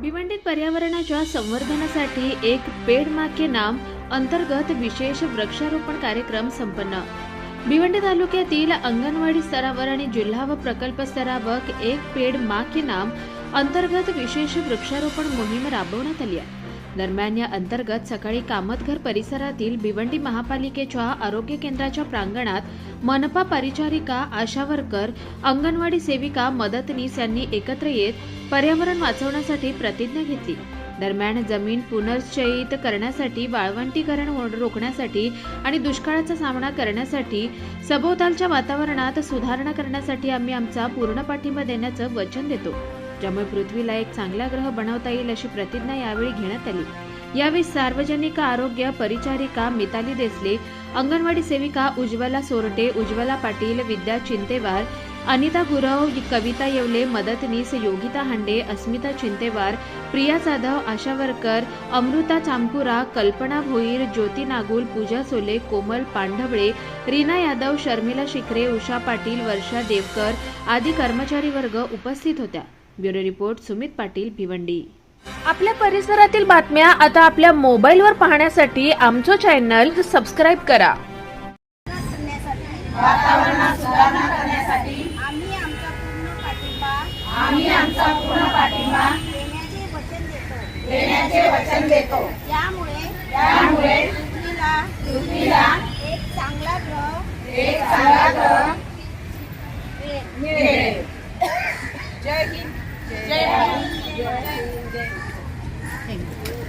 भिवंडीत पर्यावरणाच्या संवर्धनासाठी एक पेड मा के नाम अंतर्गत विशेष वृक्षारोपण कार्यक्रम संपन्न. भिवंडी तालुक्यातील अंगणवाडी स्तरावर आणि जिल्हा व प्रकल्प स्तरावर एक पेड मा के नाम अंतर्गत विशेष वृक्षारोपण मोहीम राबवण्यात आली आहे. दरम्यान या अंतर्गत सकाळी कामतघर परिसरातील भिवंडी महापालिकेच्या आरोग्य केंद्राच्या प्रांगणात मनपा परिचारिका आशा वर्कर अंगणवाडी सेविका मदतनीस यांनी एकत्र येत पर्यावरण वाचवण्यासाठी प्रतिज्ञा घेतली. दरम्यान जमीन पुनर्चयित करण्यासाठी वाळवंटीकरण रोखण्यासाठी आणि दुष्काळाचा सामना करण्यासाठी सभोवतालच्या वातावरणात सुधारणा करण्यासाठी आम्ही आमचा पूर्ण पाठिंबा देण्याचं वचन देतो. ज्यामुळे पृथ्वीला एक चांगला ग्रह बनवता येईल अशी प्रतिज्ञा यावेळी घेण्यात आली. यावेळी सार्वजनिक आरोग्य परिचारिका मिताली देसले अंगणवाडी सेविका उज्ज्वला सोरटे उज्ज्वला पाटील विद्या चिंतेवार अनिता गुरव कविता येवले मदतनीस योगिता हांडे अस्मिता चिंतेवार प्रिया जाधव आशावरकर अमृता चांपुरा कल्पना भोईर ज्योती नागुल पूजा सोले कोमल पांढवळे रीना यादव शर्मिला शिखरे उषा पाटील वर्षा देवकर आदी कर्मचारी वर्ग उपस्थित होत्या. Bureau report Sumit Patil Bhiwandi. आपल्या परिसरातील बातम्या आता आपल्या मोबाईलवर पाहण्यासाठी आमचं चॅनल सबस्क्राईब करा. वातावरणात सुधारणा करण्यासाठी आम्ही आमचा पूर्ण पाठिंबा आम्ही आमचा पूर्ण पाठिंबा देण्याचे वचन देतो. देण्याचे वचन देतो. त्यामुळे त्यामुळे पृथ्वीला पृथ्वीला एक चांगला ग्रह एक चांगला ग्रह Thank you.